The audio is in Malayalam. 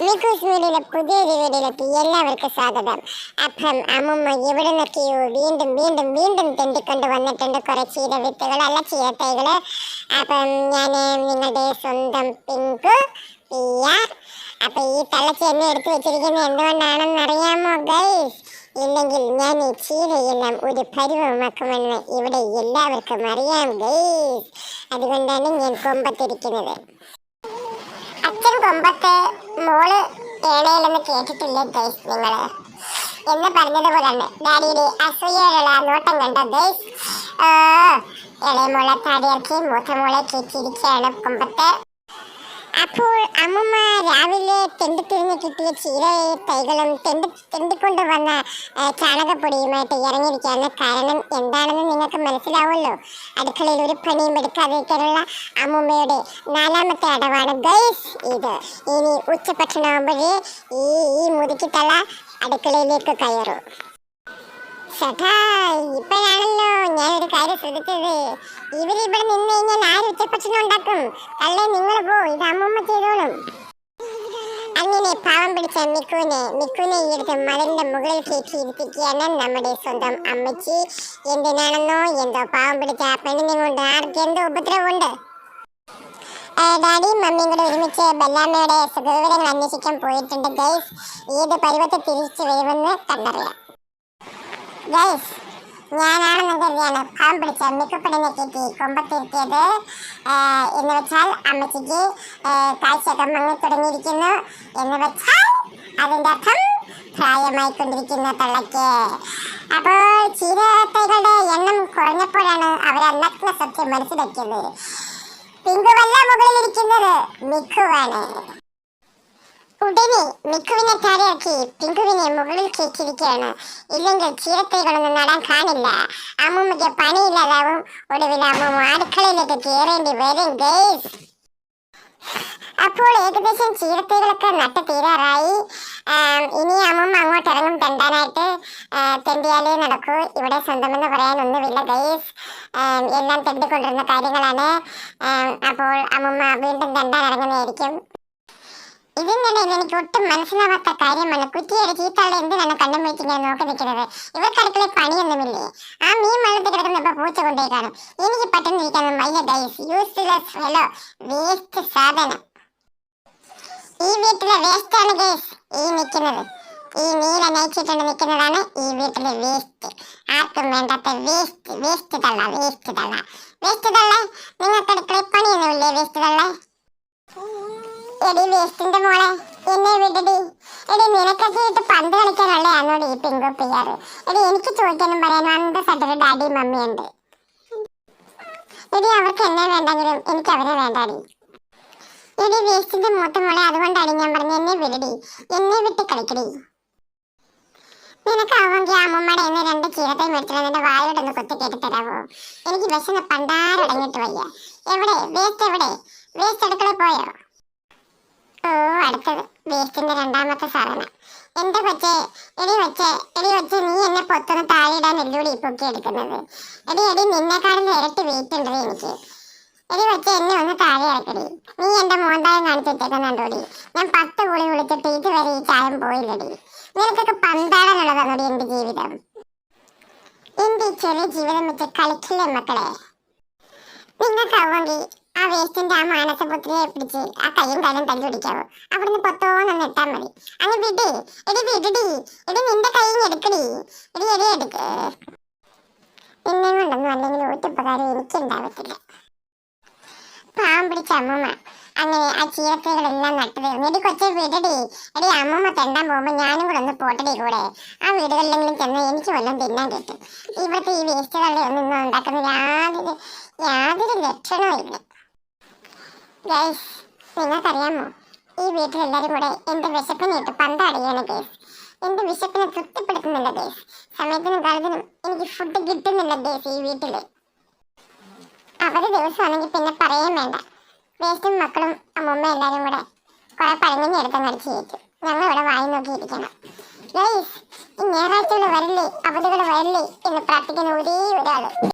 മിക്കൂസ് മീഡിയയിലെ പുതിയ വീഡിയോയിലേക്ക് എല്ലാവർക്കും സ്വാഗതം. അപ്പം അമ്മമ്മ എവിടെ നിന്നൊക്കെയോ വീണ്ടും വീണ്ടും വീണ്ടും തെണ്ടിക്കൊണ്ട് വന്നിട്ടുണ്ട് കുറേ ചീര വിത്തുകൾ അല്ല ചീരത്തൈകൾ അപ്പം ഞാൻ നിങ്ങളുടെ സ്വന്തം പിങ്കു പിയ അപ്പം ഈ തള്ളച്ചി എന്നെ എടുത്തു വെച്ചിരിക്കുന്നത് എന്തുകൊണ്ടാണെന്ന് അറിയാമോ ഗൈസ് ഇല്ലെങ്കിൽ ഞാൻ ഈ ചീരയെല്ലാം ഒരു പരുവമാക്കുമെന്ന് ഇവിടെ എല്ലാവർക്കും അറിയാം ഗൈസ് അതുകൊണ്ടാണ് ഞാൻ കൊമ്പത്തിരിക്കുന്നത്. അച്ഛൻ കൊമ്പത്ത് മോൾ ഏണയിലൊന്ന് കേട്ടിട്ടില്ലേ ഗൈസ് നിങ്ങൾ? എന്ന് പറഞ്ഞതുപോലെയാണ്. ഡാഡിയുടെ അസൂയയിലുള്ള നോട്ടം കണ്ട ഗൈസ്? ഇളയമോളെ താടിയിറക്കി മൂത്ത മോളെ കയറ്റിയിരിക്കുകയാണ് കൊമ്പത്ത്. അപ്പോൾ അമ്മമ്മ രാവിലെ തെണ്ടി തിരിഞ്ഞ് കിട്ടിയ ചീര തൈകളും തെണ്ടി തെണ്ടിക്കൊണ്ട് വന്ന ചാണകപ്പൊടിയുമായിട്ട് ഇറങ്ങിയിരിക്കാനുള്ള കാരണം എന്താണെന്ന് നിങ്ങൾക്ക് മനസ്സിലാവുമല്ലോ? അടുക്കളയിൽ ഒരു പണിയും എടുക്കാതിരിക്കാനുള്ള അമ്മൂമ്മയുടെ നാലാമത്തെ അടവാണ് ഗൈസ് ഇത്. ഇനി ഉച്ചഭക്ഷണമാകുമ്പോഴേ ഈ ഈ മുതുക്കിത്തള്ള അടുക്കളയിലേക്ക് കയറും. ചേട്ടാ ഇപ്പോഴാണല്ലോ ഞാനൊരു കാര്യം ശ്രദ്ധിച്ചത്. ഇവരിവിടെ നിന്ന് കഴിഞ്ഞാൽ ആര് ഉച്ചഭക്ഷണം ഉണ്ടാക്കും? അല്ലേ നിങ്ങൾ പോ ഇത് അമ്മൂമ്മ ചെയ്തോളും. അങ്ങനെ പാവം പിടിച്ച മിക്കുവിനെ ഈ എടുത്ത് മതിലിന്റെ മുകളിൽ കയറ്റി ഇരുത്തിക്കുകയാണ് നമ്മുടെ സ്വന്തം അമ്മച്ചി. എന്തിനാണെന്നോ എന്തോ പാവം പിടിച്ച പെണ്ണിനെ കൊണ്ട് ആർക്ക് എന്തോ ഉപദ്രവമുണ്ട്. ഏ, ഡാഡിയും മമ്മിയും കൂടെ ഒരുമിച്ച് ബെല്ലാമ്മയുടെ സുഖവിവരങ്ങൾ അന്വേഷിക്കാൻ പോയിട്ടുണ്ട് ഗൈസ്. ഏത് പരുവത്തെ തിരിച്ചു വരുമെന്ന് കണ്ടറിയാം. ഗൈസ് ഞാനാണെന്ന് കരുതിയാണ്. പാവം പിടിച്ച. മിക്കപ്പെടിനെ കയറ്റി കൊമ്പത്തിരുത്തിയത് എന്ന് വെച്ചാൽ അമ്മച്ചിക്ക് കാഴ്ചയൊക്കെ മങ്ങി തുടങ്ങിയിരിക്കുന്നു. എന്ന് വെച്ചാൽ അതിന്റെ അർത്ഥം പ്രായമായിക്കൊണ്ടിരിക്കുന്ന തള്ളയ്ക്ക്. അപ്പോൾ ചീരത്തൈകളുടെ എണ്ണം കുറഞ്ഞപ്പോഴാണ് അവർ നഗ്ന സത്യം മനസ്സിലാക്കിയത്. പിങ്കുവല്ല മുകളിലിരിക്കുന്നത് മിക്കുവാണ്. ഉടനെ മിക്കുവിനെ താഴെയാക്കി പിങ്കുവിനെ മുകളിൽ കയറ്റിയിരിക്കുകയാണ്. ഇല്ലെങ്കിൽ ചീരത്തൈകളൊന്നും നടാൻ കാണില്ല. അമ്മൂമ്മയ്ക്ക് പണിയില്ലാതാവും. ഒടുവിൽ അമ്മൂമ്മ അടുക്കളയിലേക്ക് കയറേണ്ടി വരും ഗേസ് അപ്പോൾ ഏകദേശം ചീരത്തൈകളൊക്കെ നട്ട് തീരാറായി. ഇനി അമ്മൂമ്മ അങ്ങോട്ട് ഇറങ്ങും. തെണ്ടാനായിട്ട് തെണ്ടിയാലേ നടക്കൂ. ഇവിടെ സ്വന്തമെന്ന് പറയാനൊന്നുമില്ല ഗൈസ് എല്ലാം തെണ്ടിക്കൊണ്ടിരുന്ന കാര്യങ്ങളാണ്. അപ്പോൾ അമ്മൂമ്മ വീണ്ടും തെണ്ടാൻ ഇറങ്ങുന്നതായിരിക്കും. ഇതിനിടയിൽ എനിക്ക് ഒട്ടും മനസ്സിലാവാത്ത കാര്യമാണ്? കുറ്റിയുടെ ചീത്താളെ എന്തിനാണ് കണ്ണും വെച്ച് ഞാൻ നോക്കി നിൽക്കുന്നത്? ഇവർക്ക് പണിയൊന്നുമില്ലേ? ആ മീൻ വെള്ളത്തിൽ കിടക്കുന്നപ്പോൾ പൂച്ച കൊണ്ടേ കാണും. എനിക്ക് പറ്റുന്നിരിക്കാനും വയ്യ ഗൈസ് യൂസ്ലെസ് ഹലോ വേസ്റ്റ് സാധനം. ഈ വീട്ടിലെ വേസ്റ്റാണ് ഗൈസ് ഈ നിൽക്കുന്നത്. ഈ നീല നയിച്ചിട്ടുണ്ട് നിൽക്കുന്നതാണ് ഈ വീട്ടിലെ വേസ്റ്റ് ആർക്കും വേണ്ടാത്ത വേസ്റ്റ് വേസ്റ്റ് തള്ള വേസ്റ്റ് തള്ള. വേസ്റ്റ് തള്ള. നിങ്ങൾക്ക് അടുക്കളയിൽ പണിയൊന്നുമില്ലേ? വേസ്റ്റ് തള്ള എടി വേസ്റ്റിന്റെ മോളെ എന്നെ വിടടി എടി നിനക്കൊക്കെ ഇട്ട് പന്ത് കളിക്കാനുള്ളതാണോടി ഈ പിങ്കു പിയർ എടി എനിക്ക് ചോദിക്കാനും പറയാനും അന്തസ്സായിട്ടൊരു ഡാഡി മമ്മി ഉണ്ട്. എടി അവർക്ക് എന്നെ വേണ്ടെങ്കിലും എനിക്ക് അവരെ വേണ്ടാടി. എടി വേസ്റ്റിന്റെ മൂത്ത മോളെ അതുകൊണ്ടാണ് ഞാൻ പറഞ്ഞ എന്നെ വിടടി. എന്നെ വിട്ട് കളിക്കടി. നിനക്കാവുമെങ്കിൽ അമ്മമ്മയുടെ എന്നെ രണ്ട് ചീരത്തെ മേടിച്ചിട്ട് നിന്റെ വായോടൊന്ന് കൊത്തി കേട്ടി തരാവോ? എനിക്ക് വിശന്ന് പണ്ടാരടങ്ങിയിട്ട് വയ്യ. എവിടെ? വേസ്റ്റ് എവിടെ? വേസ്റ്റ് അടുക്കളയിൽ പോയോ? ഓ അടുത്തത്. വേസ്റ്റിന്റെ രണ്ടാമത്തെ സാധനം. എന്റെ കൊച്ചെ എടി കൊച്ചെ എടി കൊച്ചെ നീ എന്നെ പൊത്തുന്ന താഴെയിടാൻ വെല്ലുവിളി പൊക്കി എടുക്കുന്നത്. എടി എടി നിന്നെക്കാളും ഇരട്ടി വെയിറ്റ് എടി കൊച്ചെ എന്നെ ഒന്ന് താഴെ ഇറക്കടി. നീ എന്റെ മോന്തായം കാണിച്ചിട്ടേക്കുന്നുണ്ടോടി ഞാൻ പത്ത് കുളി വിളിച്ചിട്ട് ഇതുവരെ ഈ ചായം പോയില്ലടി. നിനക്കൊക്കെ പന്താടാനുള്ളതാണോടി എന്റെ ജീവിതം? എന്റെ ചെറിയ ജീവിതം വെച്ച് കളിക്കില്ലേ മക്കളെ? നിങ്ങൾക്കാവുമെങ്കിൽ ആ വേസ്റ്റിന്റെ ആ മാനസപുത്രിയെ പിടിച്ച് ആ കൈയും കാലും തല്ലി പിടിക്കാവോ. അവിടുന്ന് പൊത്തോന്നൊന്ന് ഇട്ടാൽ മതി. അങ്ങ് വിട്. എടി വിടടി. എടി നിന്റെ കൈ എടുക്കടി. എടി എടി എടുക്ക് നിന്നെ കൊണ്ടൊന്നും അല്ലെങ്കിൽ ഒറ്റുപകാരം എനിക്ക് ഉണ്ടാവത്തില്ല പാവം പിടിച്ച അമ്മമ്മ. അങ്ങനെ ആ ചീരക്കൈകളെല്ലാം നട്ടു തീർന്നു. എടി കൊച്ചെ വിടടി. എടി അമ്മമ്മ തെണ്ടാൻ പോകുമ്പോ ഞാനും കൂടെ ഒന്ന് പോട്ടടി കൂടെ. ആ വീടുകളിലെങ്കിലും ചെന്ന് എനിക്ക് വല്ലതും തിന്നാൻ കിട്ടും. ഇവിടുത്തെ ഈ വേസ്റ്റുകളുടെ ഒന്നും ഉണ്ടാക്കുന്ന യാതൊരു യാതൊരു ലക്ഷണവും ഇല്ല. ഗൈസ് നിങ്ങൾക്കറിയാമോ? ഈ വീട്ടിലെല്ലാരും കൂടെ എന്റെ വിശപ്പിനിട്ട് പന്തടിയാണ് ഗൈസ് എന്റെ വിശപ്പിനെ തൃപ്തിപ്പെടുത്തുന്നില്ല ഗൈസ് സമയത്തിനും കാലത്തിനും എനിക്ക് ഫുഡ് കിട്ടുന്നില്ല ഗൈസ് ഈ വീട്ടിൽ അവർ ദിവസമാണെങ്കിൽ പിന്നെ പറയാൻ വേണ്ട. വേസ്റ്റും മക്കളും അമ്മമ്മ എല്ലാവരും കൂടെ കുറെ പഴങ്ങനെ എടുത്ത് നടിച്ച് കയറ്റും. ഞങ്ങൾ ഇവിടെ വായി നോക്കിയിരിക്കണം. ഗൈസ് ഈ ഞായറാഴ്ചകൾ വരില്ലേ അവധികൾ വരില്ലേ എന്ന് പ്രാർത്ഥിക്കുന്ന ഒരേ ഒരാൾ.